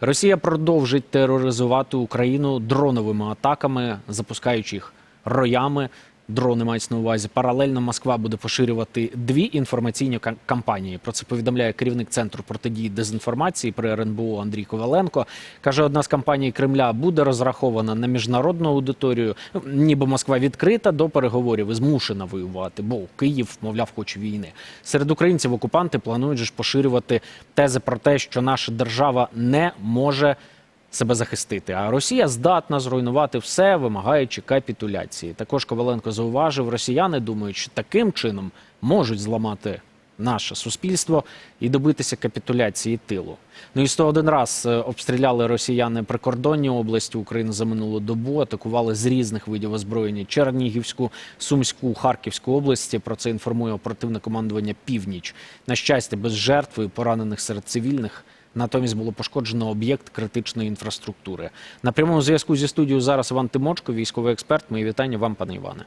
Росія продовжить тероризувати Україну дроновими атаками, запускаючи їх роями. Дрони мають на увазі. Паралельно Москва буде поширювати дві інформаційні кам- кампанії. Про це повідомляє керівник центру протидії дезінформації при РНБО Андрій Коваленко. каже, одна з кампаній Кремля буде розрахована на міжнародну аудиторію. Ну, Ніби Москва відкрита до переговорів і змушена воювати, бо Київ, мовляв, хоче війни. Серед українців окупанти планують ж поширювати тези про те, що наша держава не може себе захистити. А Росія здатна зруйнувати все, вимагаючи капітуляції. Також Коваленко зауважив, росіяни думають, що таким чином можуть зламати наше суспільство і добитися капітуляції тилу. Ну і 101 раз е, обстріляли росіяни прикордонні області України за минулу добу. Атакували з різних видів озброєння Чернігівську, Сумську, Харківську області. Про це інформує оперативне командування Північ. На щастя, без жертв і поранених серед цивільних. Натомість було пошкоджено об'єкт критичної інфраструктури. На прямому зв'язку зі студією зараз Іван Тимочко, військовий експерт. Мої вітання вам, пане Іване.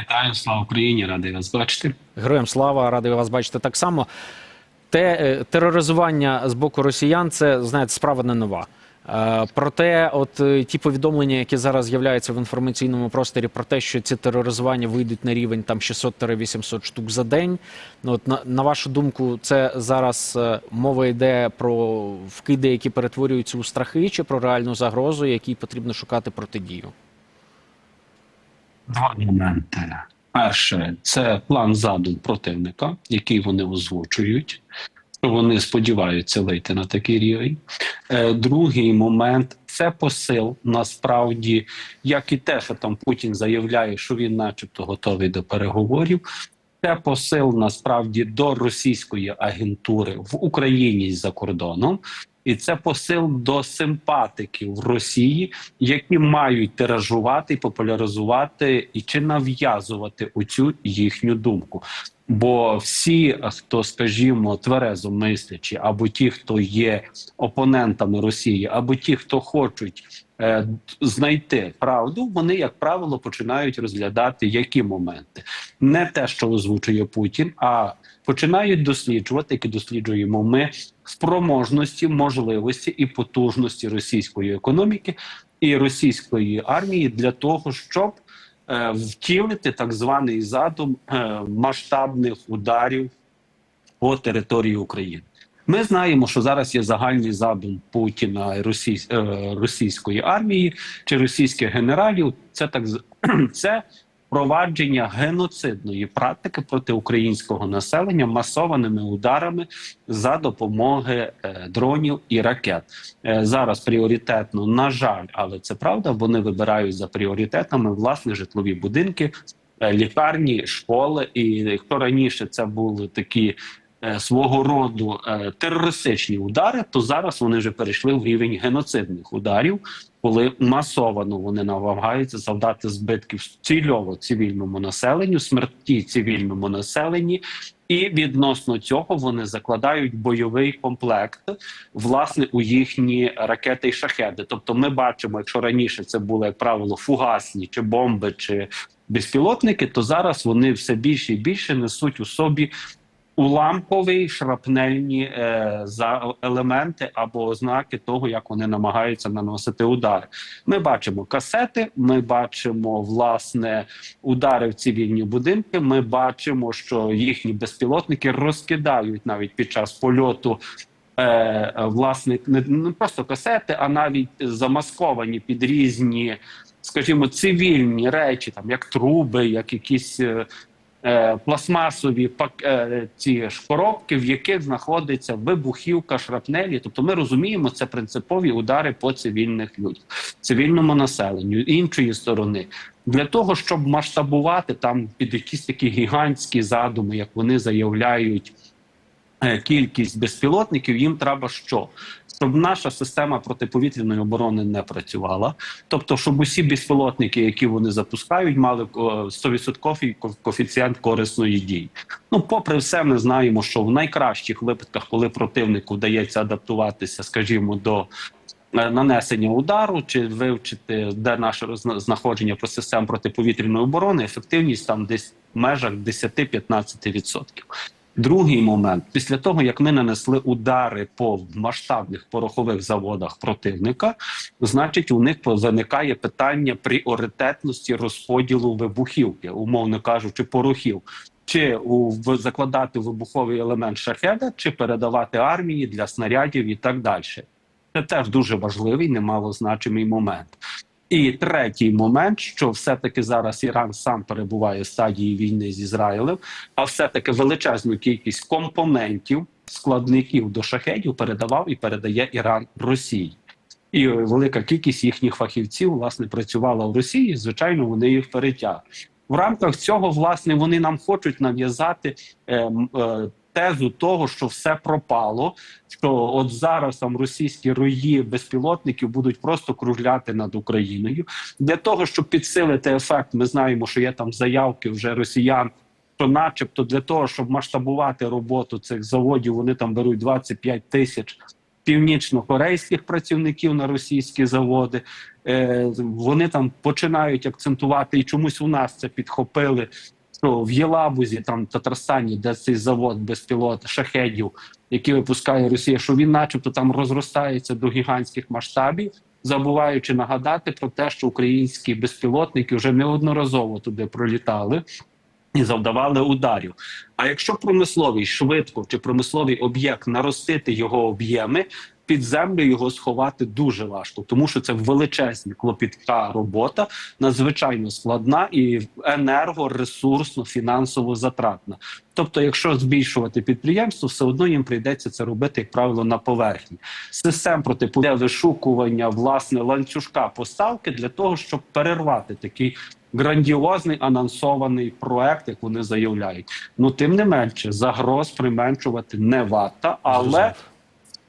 Вітаю, слава Україні, радий вас бачити. Героям слава, радий вас бачити так само. Те е, тероризування з боку росіян це знаєте, справа не нова. Е, Проте, от е, ті повідомлення, які зараз з'являються в інформаційному просторі, про те, що ці тероризування вийдуть на рівень там 600-800 штук за день. Ну от на, на вашу думку, це зараз е, мова йде про вкиди, які перетворюються у страхи, чи про реальну загрозу, якій потрібно шукати протидію? Два моменти. Перше, це план задум противника, який вони озвучують. Вони сподіваються вийти на такий рівень. Е, Другий момент це посил насправді, як і те, що там Путін заявляє, що він, начебто, готовий до переговорів. Це посил насправді до російської агентури в Україні за кордоном, і це посил до симпатиків Росії, які мають тиражувати, популяризувати і чи нав'язувати оцю їхню думку. Бо всі, хто, скажімо, тверезо мислячі, або ті, хто є опонентами Росії, або ті, хто хочуть знайти правду, вони, як правило, починають розглядати які моменти, не те, що озвучує Путін, а починають досліджувати, які досліджуємо ми спроможності, можливості і потужності російської економіки і російської армії для того, щоб е, втілити так званий задум е, масштабних ударів по території України. Ми знаємо, що зараз є загальний задум Путіна і російсь, е, російської армії чи російських генералів. Це так це провадження геноцидної практики проти українського населення масованими ударами за допомоги е, дронів і ракет. Е, зараз пріоритетно, на жаль, але це правда. Вони вибирають за пріоритетами власне житлові будинки, е, лікарні, школи. І якщо раніше це були такі. Е, Свого роду е, терористичні удари, то зараз вони вже перейшли в рівень геноцидних ударів, коли масовано вони намагаються завдати збитків цільово цивільному населенню, смерті цивільному населенні, і відносно цього вони закладають бойовий комплект власне у їхні ракети і шахеди. Тобто, ми бачимо, якщо раніше це були як правило фугасні чи бомби, чи безпілотники, то зараз вони все більше і більше несуть у собі. Уламкові шрапнельні е, за елементи або ознаки того, як вони намагаються наносити удари. Ми бачимо касети, ми бачимо власне удари в цивільні будинки. Ми бачимо, що їхні безпілотники розкидають навіть під час польоту. Е, власне, не, просто касети, а навіть замасковані під різні, скажімо, цивільні речі, там як труби, як якісь е, пластмасові е, ці ж коробки, в яких знаходиться вибухівка шрапнелі. Тобто, ми розуміємо, це принципові удари по цивільних людях, цивільному населенню іншої сторони. Для того щоб масштабувати там під якісь такі гігантські задуми, як вони заявляють. е, Кількість безпілотників їм треба що? Щоб наша система протиповітряної оборони не працювала, тобто, щоб усі безпілотники, які вони запускають, мали о, 100% коефіцієнт корисної дії. Ну, попри все, ми знаємо, що в найкращих випадках, коли противнику вдається адаптуватися, скажімо, до е, нанесення удару чи вивчити, де наше знаходження про систем протиповітряної оборони, ефективність там десь в межах 10-15%. Другий момент після того, як ми нанесли удари по масштабних порохових заводах противника, значить, у них виникає питання пріоритетності розподілу вибухівки, умовно кажучи, порохів. Чи у закладати вибуховий елемент шахеда, чи передавати армії для снарядів і так далі. Це теж дуже важливий, немалозначимий момент. І третій момент, що все-таки зараз Іран сам перебуває в стадії війни з Ізраїлем, а все-таки величезну кількість компонентів, складників до шахедів передавав і передає Іран Росії. І велика кількість їхніх фахівців власне працювала в Росії. Звичайно, вони їх перетягли. В рамках цього власне вони нам хочуть нав'язати е, е, тезу того, що все пропало. Що от зараз там російські рої безпілотників будуть просто кружляти над Україною для того, щоб підсилити ефект. Ми знаємо, що є там заявки вже росіян. що начебто, для того, щоб масштабувати роботу цих заводів, вони там беруть 25 тисяч північно-корейських працівників на російські заводи. Е, вони там починають акцентувати, і чомусь у нас це підхопили. Що в Єлабузі, там Татарстані, де цей завод безпілот шахедів, який випускає Росія, що він, начебто, там розростається до гігантських масштабів, забуваючи нагадати про те, що українські безпілотники вже неодноразово туди пролітали і завдавали ударів. А якщо промисловий швидко чи промисловий об'єкт наростити його об'єми, під землю його сховати дуже важко, тому що це величезна клопітка робота, надзвичайно складна і енерго, ресурсно, фінансово затратна. Тобто, якщо збільшувати підприємство, все одно їм прийдеться це робити, як правило, на поверхні. Систем протипуде вишукування власне ланцюжка поставки для того, щоб перервати такий грандіозний анонсований проект, як вони заявляють. Ну тим не менше, загроз применшувати не варто, але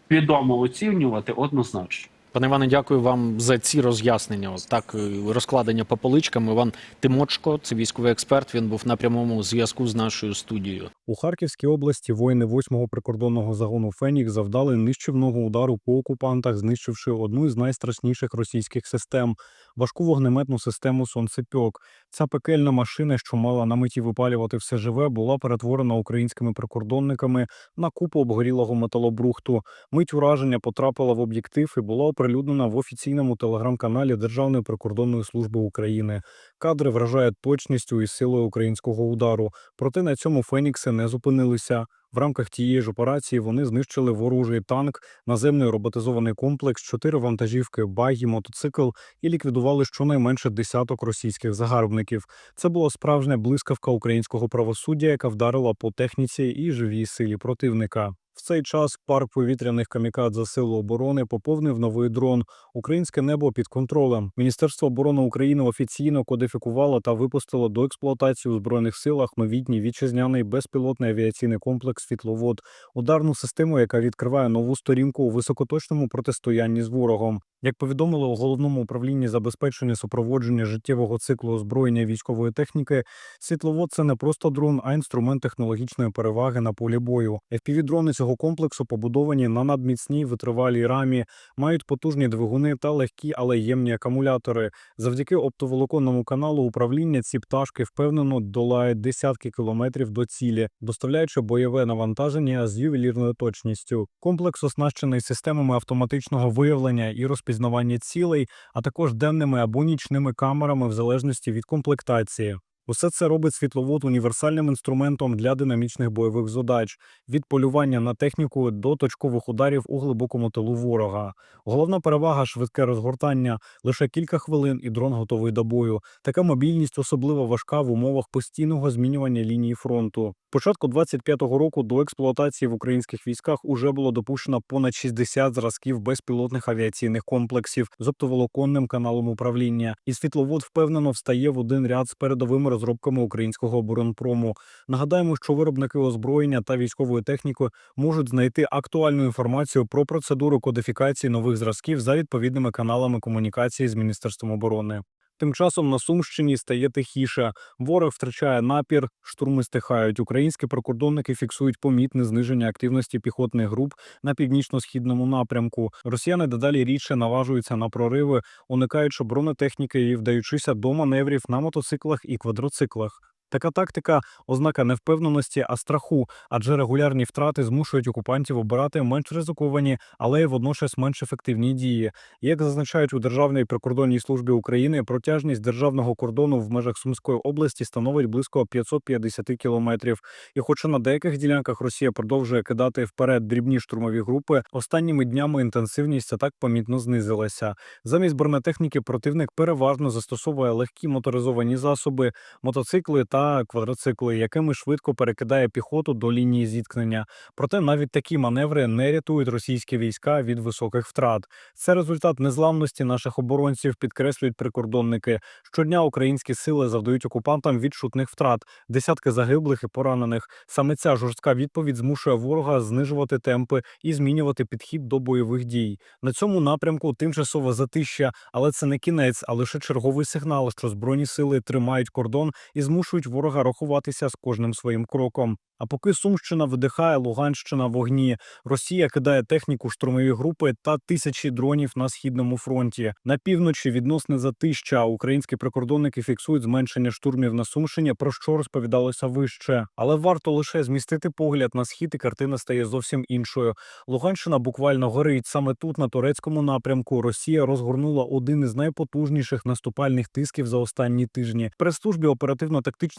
свідомо оцінювати однозначно. Пане Іване, дякую вам за ці роз'яснення. Так, е, розкладення по поличкам. Іван Тимочко, це військовий експерт. Він був на прямому зв'язку з нашою студією. У Харківській області воїни 8-го прикордонного загону Фенікс завдали нищівного удару по окупантах, знищивши одну з найстрашніших російських систем важку вогнеметну систему Сонцепьок. Ця пекельна машина, що мала на меті випалювати все живе, була перетворена українськими прикордонниками на купу обгорілого металобрухту. Мить ураження потрапила в об'єктив і була оприлюднена в офіційному телеграм-каналі Державної прикордонної служби України. Кадри вражають точністю і силою українського удару. Проте на цьому Фенікси не зупинилися. В рамках тієї ж операції вони знищили ворожий танк, наземний роботизований комплекс, чотири вантажівки, багі, мотоцикл і ліквідували щонайменше десяток російських загарбників. Це була справжня блискавка українського правосуддя, яка вдарила по техніці і живій силі противника. В цей час парк повітряних камікадзе Сил оборони поповнив новий дрон. Українське небо під контролем. Міністерство оборони України офіційно кодифікувало та випустило до експлуатації у збройних силах новітній вітчизняний безпілотний авіаційний комплекс Світловод, ударну систему, яка відкриває нову сторінку у високоточному протистоянні з ворогом. Як повідомили у головному управлінні забезпечення супроводження життєвого циклу озброєння військової техніки, світловод це не просто дрон, а інструмент технологічної переваги на полі бою. FPV-дрони цього комплексу побудовані на надміцній витривалій рамі, мають потужні двигуни та легкі, але ємні акумулятори. Завдяки оптоволоконному каналу управління ці пташки впевнено долають десятки кілометрів до цілі, доставляючи бойове навантаження з ювелірною точністю. Комплекс оснащений системами автоматичного виявлення і розпізнавання цілей, а також денними або нічними камерами в залежності від комплектації. Усе це робить світловод універсальним інструментом для динамічних бойових задач від полювання на техніку до точкових ударів у глибокому тилу ворога. Головна перевага швидке розгортання лише кілька хвилин, і дрон готовий до бою. Така мобільність особливо важка в умовах постійного змінювання лінії фронту. Початку 25-го року до експлуатації в українських військах уже було допущено понад 60 зразків безпілотних авіаційних комплексів з оптоволоконним каналом управління. І світловод впевнено встає в один ряд з передовими розробками українського оборонпрому. Нагадаємо, що виробники озброєння та військової техніки можуть знайти актуальну інформацію про процедуру кодифікації нових зразків за відповідними каналами комунікації з Міністерством оборони. Тим часом на Сумщині стає тихіше. Ворог втрачає напір, штурми стихають. Українські прикордонники фіксують помітне зниження активності піхотних груп на північно-східному напрямку. Росіяни дедалі рідше наважуються на прориви, уникаючи бронетехніки і вдаючися до маневрів на мотоциклах і квадроциклах. Така тактика ознака не впевненості, а страху, адже регулярні втрати змушують окупантів обирати менш ризиковані, але й водночас менш ефективні дії. Як зазначають у Державній прикордонній службі України, протяжність державного кордону в межах Сумської області становить близько 550 кілометрів. І хоча на деяких ділянках Росія продовжує кидати вперед дрібні штурмові групи, останніми днями інтенсивність атак помітно знизилася. Замість бронетехніки противник переважно застосовує легкі моторизовані засоби, мотоцикли та квадроцикли, якими швидко перекидає піхоту до лінії зіткнення. Проте навіть такі маневри не рятують російські війська від високих втрат. Це результат незламності наших оборонців, підкреслюють прикордонники. Щодня українські сили завдають окупантам відчутних втрат, десятки загиблих і поранених. Саме ця жорстка відповідь змушує ворога знижувати темпи і змінювати підхід до бойових дій. На цьому напрямку тимчасове затища, але це не кінець, а лише черговий сигнал, що збройні сили тримають кордон і змушують ворога рахуватися з кожним своїм кроком. А поки Сумщина видихає, Луганщина в огні. Росія кидає техніку штурмові групи та тисячі дронів на східному фронті. На півночі відносне затища. Українські прикордонники фіксують зменшення штурмів на Сумщині, про що розповідалося вище. Але варто лише змістити погляд на схід, і картина стає зовсім іншою. Луганщина буквально горить. Саме тут, на турецькому напрямку, Росія розгорнула один із найпотужніших наступальних тисків за останні тижні. Прес-службі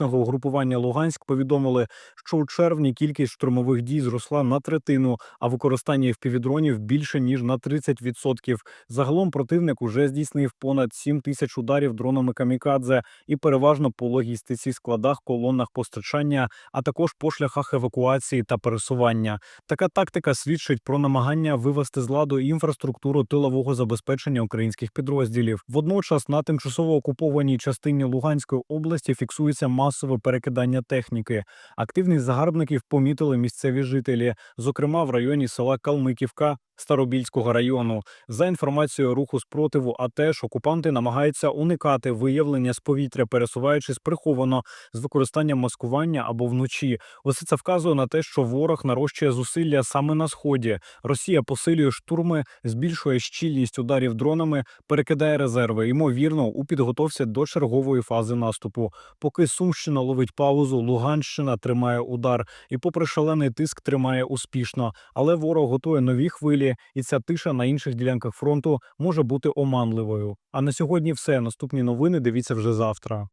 оперативно-тактичного угрупування Луганськ повідомили, що у червні кількість штурмових дій зросла на третину, а використання впівдронів більше ніж на 30%. Загалом противник уже здійснив понад 7 тисяч ударів дронами камікадзе і переважно по логістиці, складах, колонах постачання, а також по шляхах евакуації та пересування. Така тактика свідчить про намагання вивести з ладу інфраструктуру тилового забезпечення українських підрозділів. Водночас на тимчасово окупованій частині Луганської області фіксується масове перекидання техніки. Активність загарбників помітили місцеві жителі, зокрема в районі села Калмиківка. Старобільського району за інформацією руху спротиву, а теж окупанти намагаються уникати виявлення з повітря, пересуваючись приховано з використанням маскування або вночі. Усе це вказує на те, що ворог нарощує зусилля саме на сході. Росія посилює штурми, збільшує щільність ударів дронами, перекидає резерви. Ймовірно, у підготовці до чергової фази наступу. Поки Сумщина ловить паузу, Луганщина тримає удар, і, попри шалений тиск, тримає успішно. Але ворог готує нові хвилі, і ця тиша на інших ділянках фронту може бути оманливою. А на сьогодні все. Наступні новини дивіться вже завтра.